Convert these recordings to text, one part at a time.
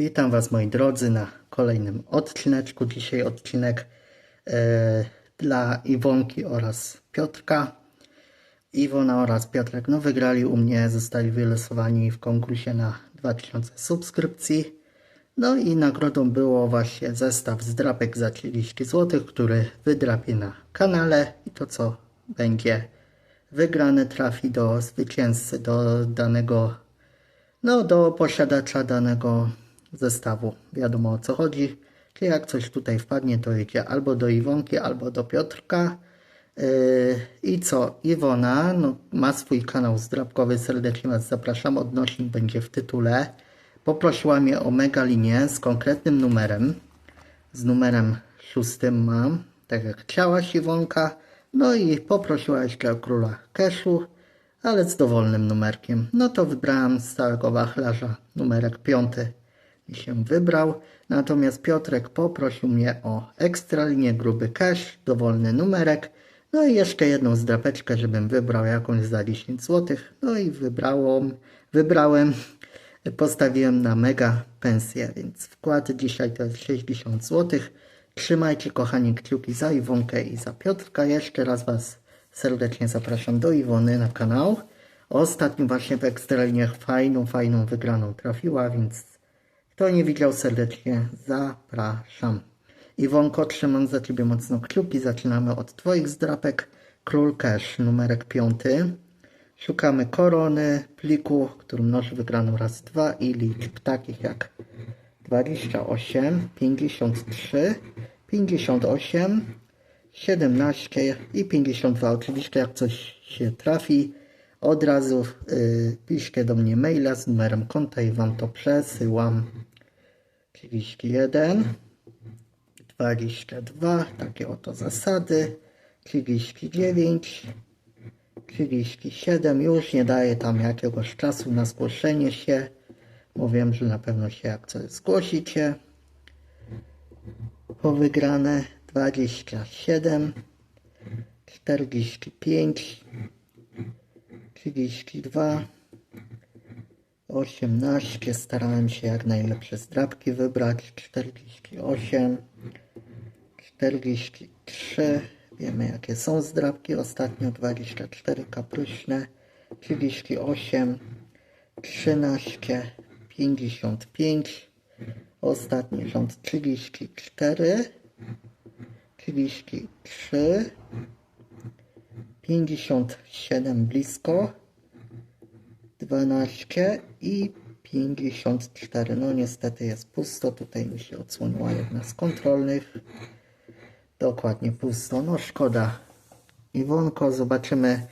Witam Was moi drodzy na kolejnym odcineczku. Dzisiaj odcinek e, dla Iwonki oraz Piotrka. Iwona oraz Piotrek no, wygrali u mnie, zostali wylosowani w konkursie na 2000 subskrypcji. No i nagrodą było właśnie zestaw zdrapek za 30 zł, który wydrapię na kanale i to co będzie wygrane trafi do zwycięzcy, do danego no, do posiadacza danego zestawu. Wiadomo o co chodzi. Czyli jak coś tutaj wpadnie, to idzie albo do Iwonki, albo do Piotrka. Yy, I co? Iwona no, ma swój kanał zdrabkowy. Serdecznie Was zapraszam. Odnośnik będzie w tytule. Poprosiła mnie o mega linię z konkretnym numerem. Z numerem szóstym mam. Tak jak chciałaś Iwonka. No i poprosiła jeszcze o króla Keszu ale z dowolnym numerkiem. No to wybrałem z całego wachlarza numerek piąty i się wybrał. Natomiast Piotrek poprosił mnie o ekstra linię gruby cash, dowolny numerek. No i jeszcze jedną zdrapeczkę, żebym wybrał jakąś za 10 zł. No i wybrałem, wybrałem, postawiłem na mega pensję, więc wkład dzisiaj to jest 60 zł. Trzymajcie kochani kciuki za Iwonkę i za Piotrka. Jeszcze raz Was serdecznie zapraszam do Iwony na kanał. Ostatnio właśnie w Ekstraliniach fajną, fajną wygraną trafiła, więc kto nie widział serdecznie zapraszam. Iwonko, trzymam za Ciebie mocno kciuki. Zaczynamy od Twoich zdrapek. Król Cash, numerek piąty. Szukamy korony, pliku, który mnoży wygraną raz, dwa i liczb takich jak 28, 53, 58, 17 i 52. Oczywiście jak coś się trafi, od razu yy, piszcie do mnie maila z numerem konta i Wam to przesyłam. 31, 22, takie oto zasady, 39, 37, już nie daję tam jakiegoś czasu na zgłoszenie się, wiem, że na pewno się jak coś zgłosicie po wygrane 27, 45, 32, 18. Starałem się jak najlepsze zdrabki wybrać. 48, 43. Wiemy jakie są zdrabki. Ostatnio 24 kapryśne. 38, 13, 55. Ostatni rząd 34. 33, 57 blisko, 12 i 54. No niestety jest pusto. Tutaj mi się odsłoniła jedna z kontrolnych. Dokładnie pusto. No szkoda. Iwonko, zobaczymy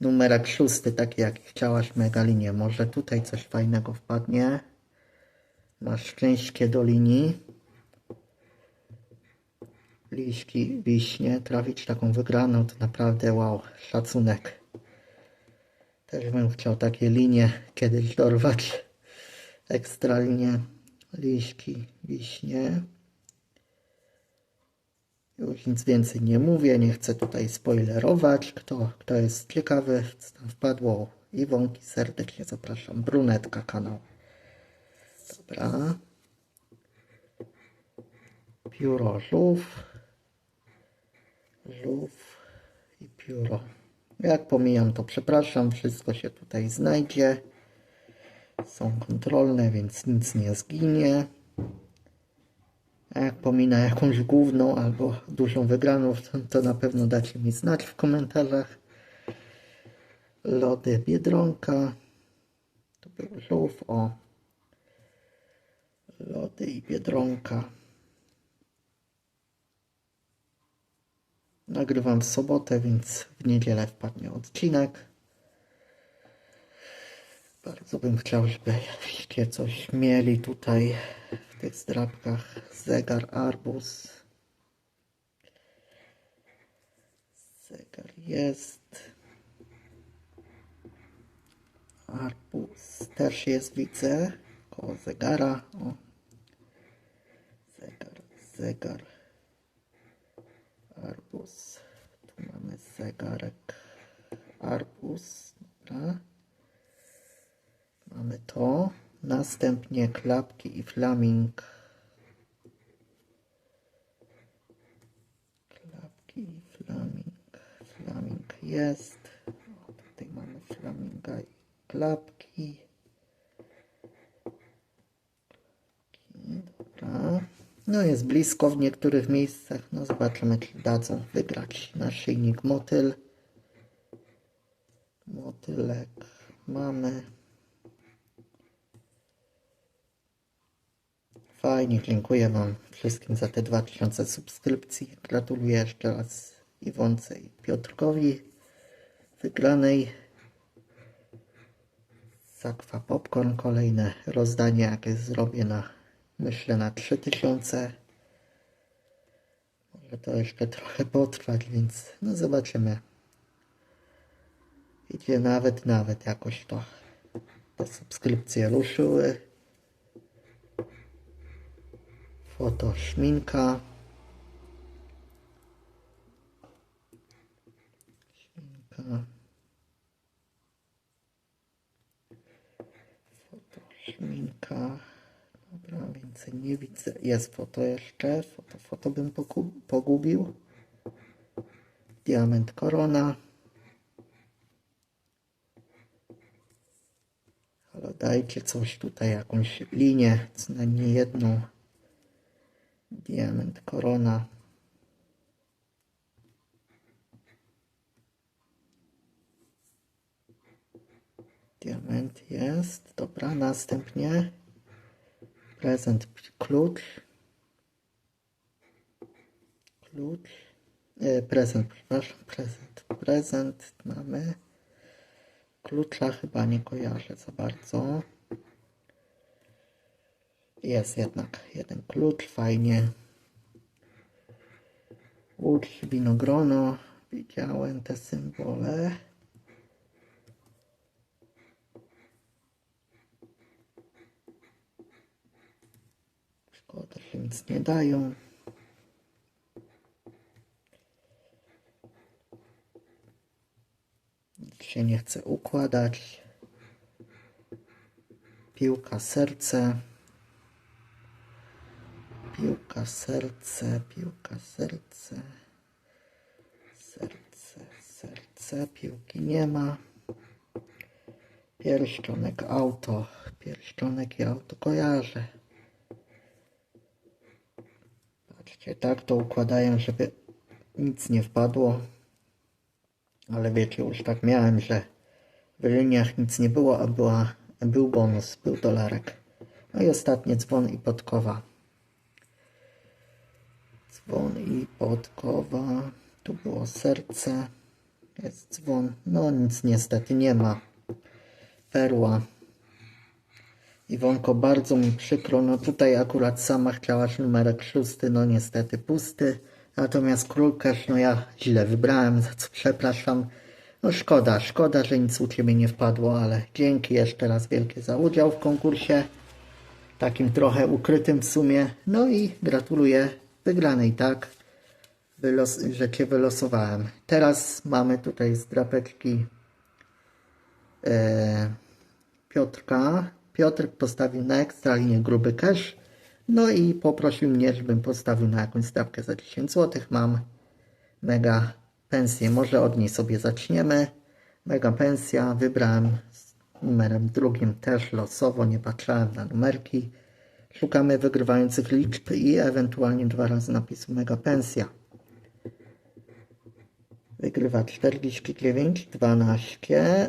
numerek szósty, taki jak chciałaś, mega linię. Może tutaj coś fajnego wpadnie. Masz szczęście do linii liśki, wiśnie, trafić taką wygraną, to naprawdę wow, szacunek. Też bym chciał takie linie kiedyś dorwać. Ekstra linie, liśki, wiśnie. Już nic więcej nie mówię, nie chcę tutaj spoilerować. Kto, kto jest ciekawy, co tam wpadło, Iwonki serdecznie zapraszam. Brunetka kanał. Dobra. Pióro żółw żółw i pióro. Jak pomijam, to przepraszam, wszystko się tutaj znajdzie. Są kontrolne, więc nic nie zginie. A jak pomina jakąś główną albo dużą wygraną, to, na pewno dacie mi znać w komentarzach. Lody Biedronka. To był żółw, o. Lody i Biedronka. Nagrywam w sobotę, więc w niedzielę wpadnie odcinek. Bardzo bym chciał, żebyście coś mieli tutaj w tych zdrabkach. Zegar arbuz. Zegar jest. Arbuz też jest, widzę. Koło zegara. O. Zegar, zegar arbuz. Tu mamy zegarek arbuz. Dobra. Mamy to. Następnie klapki i flaming. Klapki i flaming. Flaming jest. O, tutaj mamy flaminga i. Klapki, Dobra. No jest blisko w niektórych miejscach. No zobaczymy, czy dadzą wygrać naszyjnik motyl. Motylek mamy. Fajnie, dziękuję Wam wszystkim za te 2000 subskrypcji. Gratuluję jeszcze raz Iwonce i Piotrkowi wygranej. Zakwa Popcorn, kolejne rozdanie, jakie zrobię na, myślę, na 3000. Może to jeszcze trochę potrwać, więc no zobaczymy. Idzie nawet, nawet jakoś to te subskrypcje ruszyły. Foto. Szminka. Foto szminka. Więcej nie widzę. Jest foto jeszcze. Foto, foto bym pogubił. Diament korona. Ale dajcie coś tutaj, jakąś linię, co najmniej jedną. Diament, korona. Diament jest. Dobra, następnie prezent, klucz. Klucz. E, prezent, przepraszam, prezent. Prezent mamy. Klucza chyba nie kojarzę za bardzo. Jest jednak jeden klucz, fajnie. Łódź, winogrono. Widziałem te symbole. Nic nie dają. Nic się nie chce układać. Piłka, serce. Piłka, serce, piłka, serce. Serce, serce, piłki nie ma. Pierścionek, auto. Pierścionek i auto kojarzę. Patrzcie, tak to układają, żeby nic nie wpadło. Ale wiecie, już tak miałem, że w liniach nic nie było, a była, był bonus, był dolarek. No i ostatnie dzwon i podkowa. Dzwon i podkowa. Tu było serce. Jest dzwon. No nic niestety nie ma. Perła. Iwonko, bardzo mi przykro. No tutaj akurat sama chciałaś numerek szósty. No niestety pusty. Natomiast król cash, no ja źle wybrałem, za co przepraszam. No szkoda, szkoda, że nic u Ciebie nie wpadło, ale dzięki jeszcze raz wielkie za udział w konkursie. Takim trochę ukrytym w sumie. No i gratuluję wygranej, tak? Wylos że Cię wylosowałem. Teraz mamy tutaj z drapeczki e, Piotrka. Piotr postawił na ekstra linię gruby cash. No i poprosił mnie, żebym postawił na jakąś stawkę za 10 zł. Mam mega pensję. Może od niej sobie zaczniemy. Mega pensja. Wybrałem z numerem drugim też losowo. Nie patrzałem na numerki. Szukamy wygrywających liczb i ewentualnie dwa razy napisu mega pensja. Wygrywa 49, 12,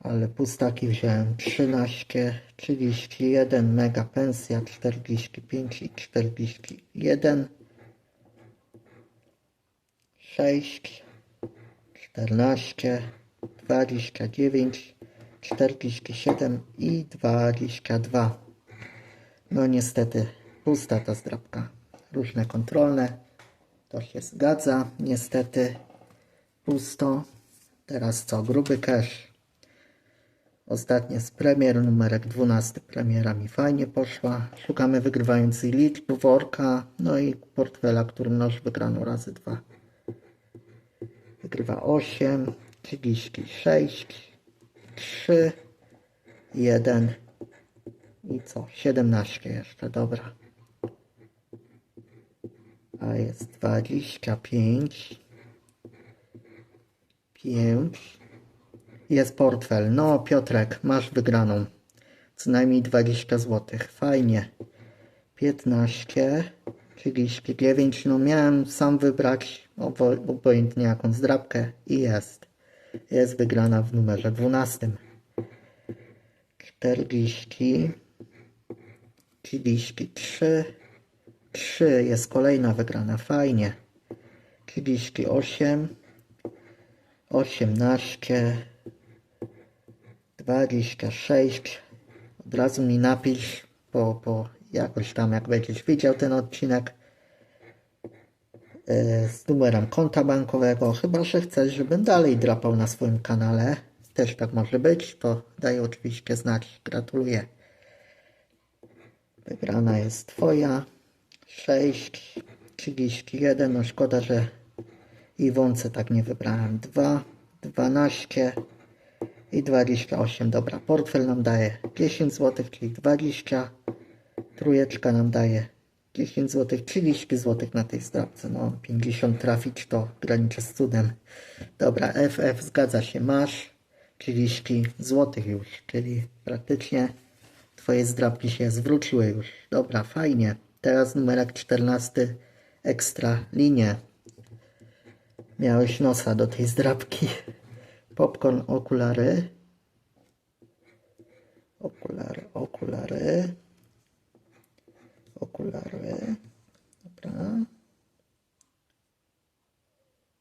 Ale pustaki wziąłem 13, 31, mega pensja 45 i 41, 6, 14, 29, 47 i 22. No niestety pusta ta zdrabka. Różne kontrolne. To się zgadza. Niestety pusto. Teraz co? Gruby cash. Ostatnie z premier, numerek 12 premiera mi fajnie poszła. Szukamy wygrywającej liczb, worka, no i portfela, który mnoży wygraną razy dwa. Wygrywa 8, 36, 3, 1 i co? 17 jeszcze, dobra. A jest 25, 5, jest portfel. No, Piotrek, masz wygraną. Co najmniej 20 zł. Fajnie. 15, 39. No, miałem sam wybrać obo, obojętnie jakąś zdrabkę i jest. Jest wygrana w numerze 12. 40, 33, 3 jest kolejna wygrana. Fajnie. 38, 18, 26. Od razu mi napisz, bo, bo jakoś tam, jak będziesz widział ten odcinek e, z numerem konta bankowego, chyba że chcesz, żebym dalej drapał na swoim kanale. Też tak może być, to daj oczywiście znać. Gratuluję. Wygrana jest Twoja. 6, 31. No szkoda, że Iwonce tak nie wybrałem. 2, 12 i 28. Dobra, portfel nam daje 10 zł, czyli 20. Trójeczka nam daje 10 zł, 30 zł na tej zdrabce. No, 50 trafić to graniczy z cudem. Dobra, FF zgadza się, masz 30 zł już, czyli praktycznie Twoje zdrabki się zwróciły już. Dobra, fajnie. Teraz numerek 14, ekstra linie. Miałeś nosa do tej zdrabki. Popcorn, okulary. Okulary, okulary. Okulary. Dobra.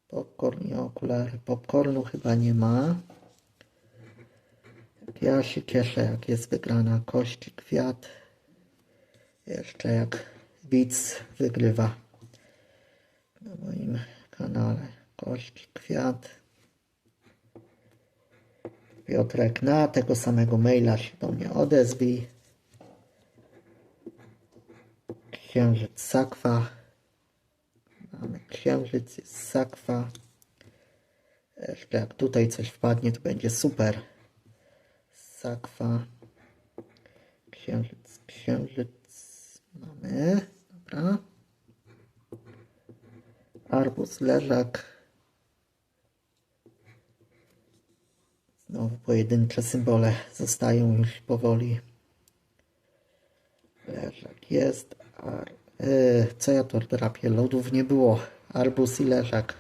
Popcorn i okulary. Popcornu chyba nie ma. Ja się cieszę, jak jest wygrana kość, kwiat. Jeszcze jak widz wygrywa na moim kanale. Kość, kwiat. Piotrek, na tego samego maila się do mnie odezwij. Księżyc sakwa. Mamy księżyc, sakwa. Jeszcze jak tutaj coś wpadnie, to będzie super. Sakwa. Księżyc, księżyc. Mamy. Dobra. Arbuz, leżak. Znowu pojedyncze symbole zostają już powoli. Leżak jest. Ar... Yy, co ja tu drapię? Lodów nie było. Arbuz i leżak.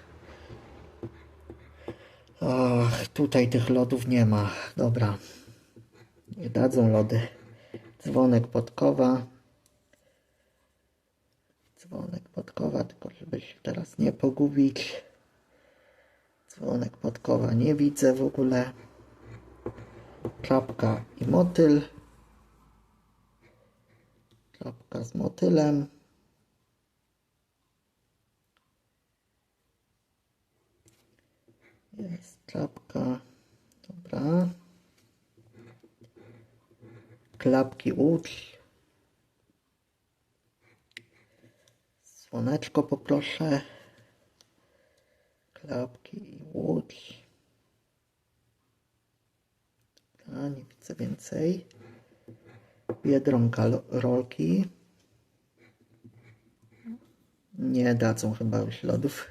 Ach, tutaj tych lodów nie ma. Dobra. Nie dadzą lody. Dzwonek podkowa. Dzwonek podkowa, tylko żeby się teraz nie pogubić. Dzwonek podkowa nie widzę w ogóle. Czapka i motyl. Czapka z motylem. Jest czapka. Dobra. Klapki łódź. Słoneczko poproszę. Klapki i łódź. A nie widzę więcej. Biedronka rolki. Nie dadzą chyba już lodów.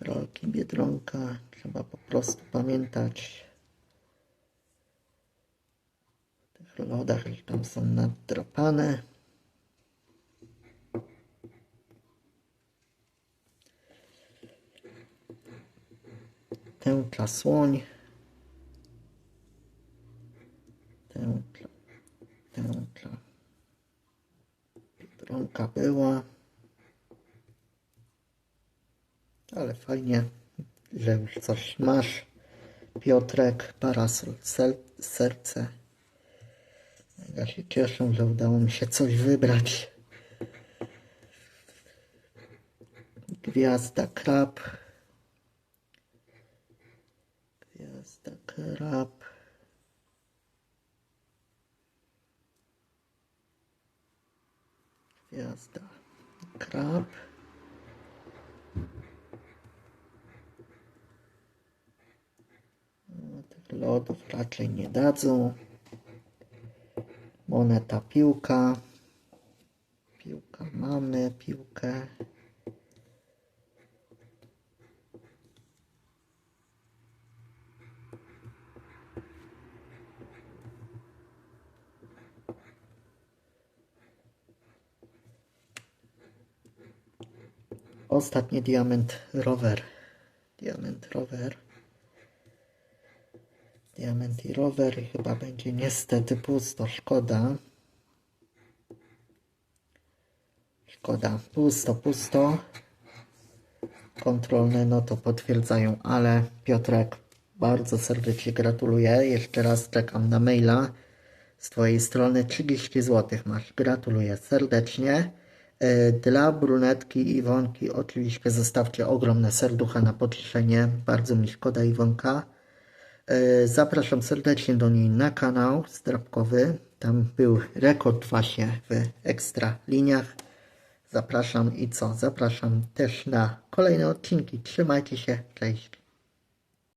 Rolki Biedronka. Trzeba po prostu pamiętać o tych lodach, że tam są naddrapane. Tęcza słoń. Tęcza. Tęcza. Biedronka była. Ale fajnie, że już coś masz. Piotrek, parasol, serce. Ja się cieszę, że udało mi się coś wybrać. Gwiazda, krab. Gwiazda, krab. Gwiazda, krab. No, Tych lodów raczej nie dadzą. Moneta, piłka. Piłka mamy, piłkę. Ostatni diament rower. Diament rower. Diament i rower i chyba będzie niestety pusto. Szkoda. Szkoda. Pusto, pusto. Kontrolne no to potwierdzają, ale Piotrek bardzo serdecznie gratuluję. Jeszcze raz czekam na maila z Twojej strony. 30 zł masz. Gratuluję serdecznie. E, Dla brunetki Iwonki oczywiście zostawcie ogromne serducha na pocieszenie. Bardzo mi szkoda Iwonka. E, Zapraszam serdecznie do niej na kanał zdrabkowy. Tam był rekord właśnie w ekstra liniach. Zapraszam i co? Zapraszam też na kolejne odcinki. Trzymajcie się. Cześć.